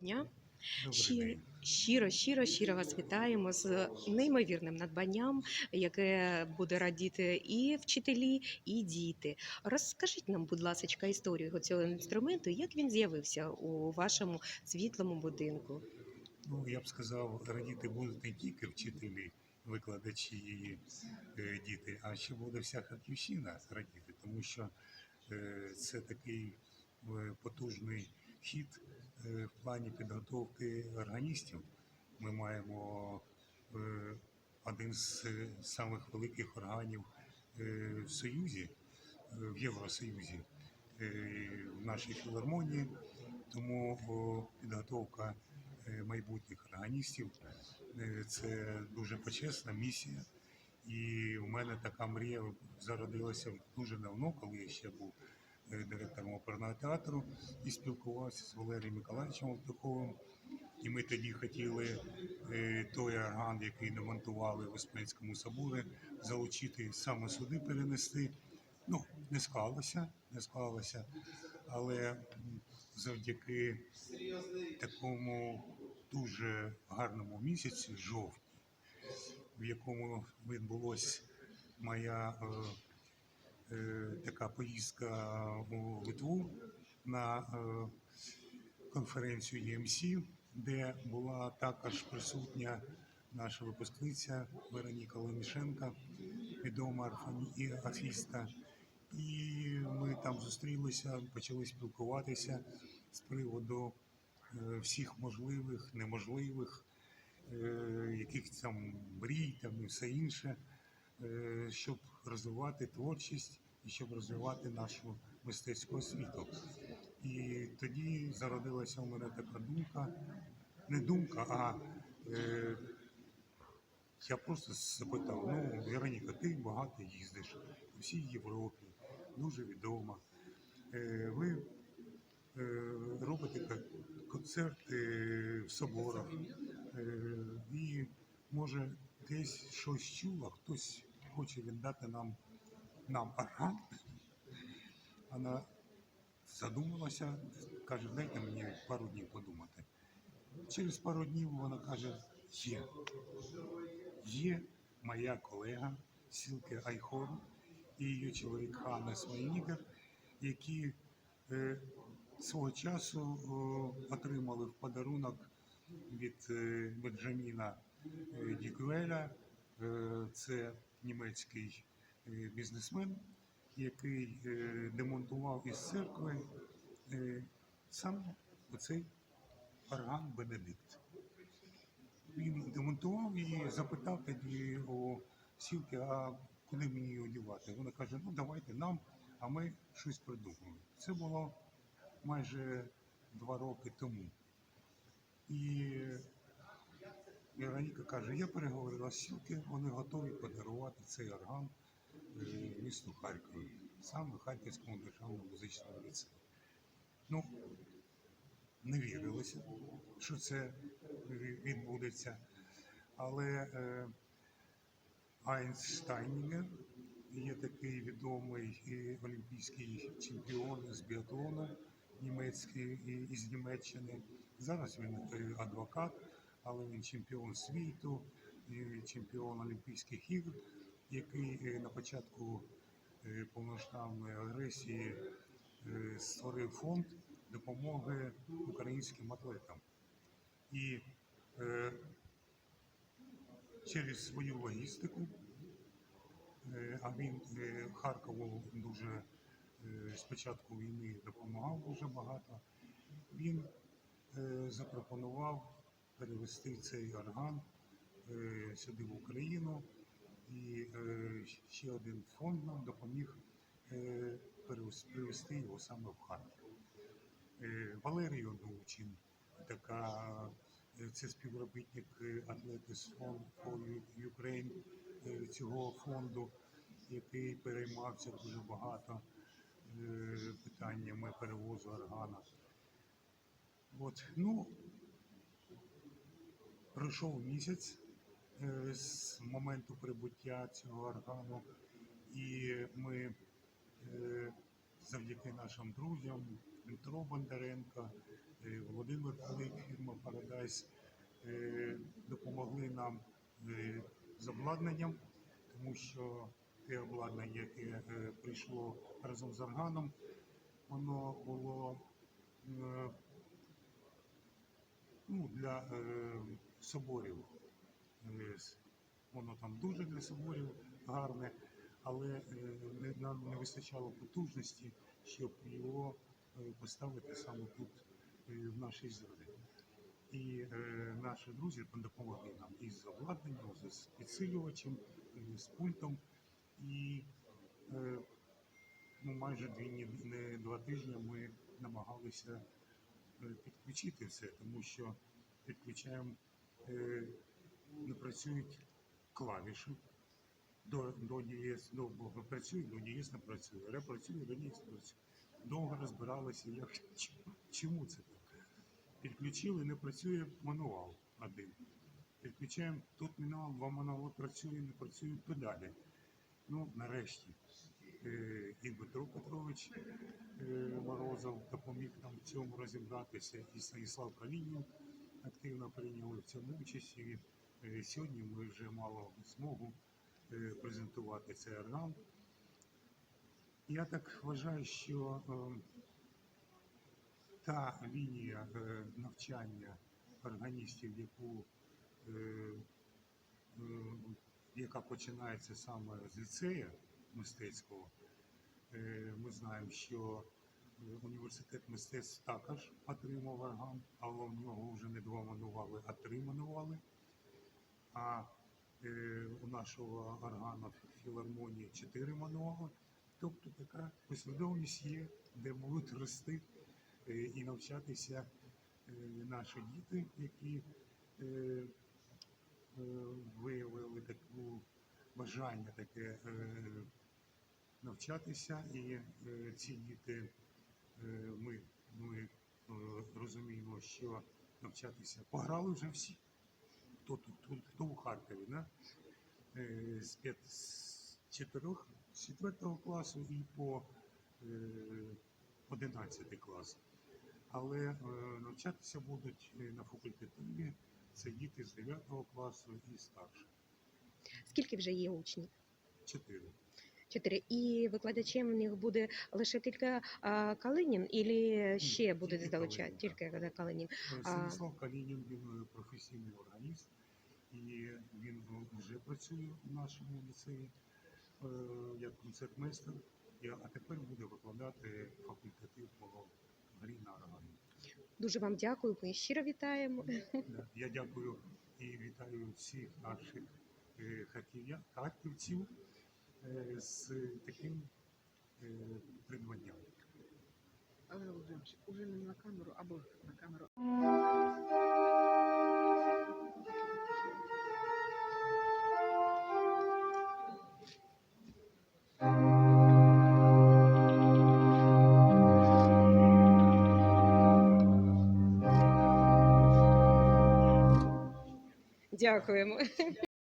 дня. Щиро, щиро, щиро, щиро вас вітаємо з неймовірним надбанням, яке буде радіти і вчителі, і діти. Розкажіть нам, будь ласка, історію цього інструменту, як він з'явився у вашому світлому будинку. Ну, я б сказав, радіти будуть не тільки вчителі, викладачі і е, діти, а ще буде вся Харківщина радіти, тому що е, це такий е, потужний хід в плані підготовки органістів. Ми маємо е, один з е, самих великих органів е, в Союзі, е, в Євросоюзі, е, в нашій філармонії. Тому підготовка е, майбутніх органістів е, це дуже почесна місія. І у мене така мрія зародилася дуже давно, коли я ще був е, директором оперного театру і спілкувався з Валерієм Миколаївичем Алтуховим. І ми тоді хотіли е, той орган, який демонтували в Успенському соборі, залучити саме сюди перенести. Ну, не склалося, не склалося, але завдяки такому дуже гарному місяці, жовтні, в якому відбулася моя е, е, така поїздка у Литву на е, конференцію ЄМС, де була також присутня наша випускниця Вероніка Лемішенка, відома арфані- і. Ми там зустрілися, почали спілкуватися з приводу е, всіх можливих, неможливих, е, яких там мрій там і все інше, е, щоб розвивати творчість і щоб розвивати нашу мистецьку освіту. І тоді зародилася у мене така думка, не думка, а е, я просто запитав: ну, Вероніка, ти багато їздиш по всій Європі, дуже відома. Е, ви е, робите концерти в соборах, е, і може десь щось чула, хтось хоче віддати нам, нам орган. Вона задумалася, каже, дайте мені пару днів подумати. Через пару днів вона каже, є. Є моя колега Сілке Айхон і її чоловік Ханна Свайнігер, які е, свого часу о, отримали в подарунок від е, Бенджаміна е, Діквеля. Е, це німецький е, бізнесмен, який е, демонтував із церкви е, саме оцей орган Бенедикт. Він демонтував і запитав тоді у Сілки, а куди мені його дівати? Вона каже, ну давайте нам, а ми щось придумаємо. Це було майже два роки тому. І Вероніка каже, я переговорила з Сілки, вони готові подарувати цей орган е, місту Харкові, саме Харківському державному музичному ліцею. Ну, не вірилося, що це відбудеться. Але е, Айнс Штайнігер є такий відомий і олімпійський чемпіон з біатлону німецький із Німеччини. Зараз він е, адвокат, але він чемпіон світу, чемпіон Олімпійських ігор, який е, на початку е, повноштабної агресії е, створив фонд допомоги українським атлетам. І через свою логістику, а він Харкову дуже е, з початку війни допомагав дуже багато, він запропонував перевести цей орган е, сюди в Україну. І е, ще один фонд нам допоміг е, перевести його саме в Харків. Валерій Одучин, така це співробітник Athletics Fund for Ukraine цього фонду, який переймався дуже багато питаннями перевозу органа. От, ну, пройшов місяць е, з моменту прибуття цього органу, і ми е, завдяки нашим друзям Дмитро Бондаренко, е, Володимир Кулик, Paradise е, допомогли нам з обладнанням, тому що те обладнання, яке прийшло разом з органом, воно було ну, для соборів. Воно там дуже для соборів гарне, але е, нам не вистачало потужності, щоб його е, поставити саме тут, е, в нашій залі. І наші друзі допомогли нам із обладнанням, з підсилювачем, з пультом. І ну, майже дві, не два тижні ми намагалися підключити все, тому що підключаємо, не працюють клавіші. До, до дієс довго працює, до дієс не працює, ре працює, до дієс не працює. Довго розбиралися, як, чому, це так. Підключили, не працює мануал один. Підключаємо тут мануал, два мануали працює, не працюють педалі. Ну, нарешті. Е, і Дмитро Петрович е, Морозов допоміг нам в цьому розібратися, і Станіслав Калінін активно прийняли в цьому участь. І е, сьогодні ми вже мали змогу е, презентувати цей орган. Я так вважаю, що е, та лінія навчання органістів, яку, яка починається саме з ліцею мистецького, ми знаємо, що університет мистецтв також отримав орган, але в нього вже не два манували, а три манували. А е, у нашого органу філармонії чотири мануали. Тобто така послідовність є, де можуть рости е, і навчатися е, наші діти, які е, е, виявили таку бажання таке е, навчатися. І е, ці діти, ми, ми е, розуміємо, що навчатися пограли вже всі. Хто тут, тут, хто у Харкові, да? Е, з п'ят- з чотирьох, з четвертого класу і по е, 11 клас. Але е, навчатися будуть е, на факультативі це діти з 9 класу і старше. Скільки вже є учнів? Чотири. Чотири. І викладачем в них буде лише тільки а, Калинін, і ще буде тільки залучати тільки Калинін. Е, Станіслав Калінін, він е, професійний органіст, і він вже працює в нашому ліцеї е, як концертмейстер, а тепер буде викладати факультатив по грі на органі. Дуже вам дякую. Ми щиро вітаємо. Я дякую і вітаю всіх наших е, харків'я- харківців з таким е, придбанням. Павел Володимирович, уже не на камеру, або на камеру. Дякуємо.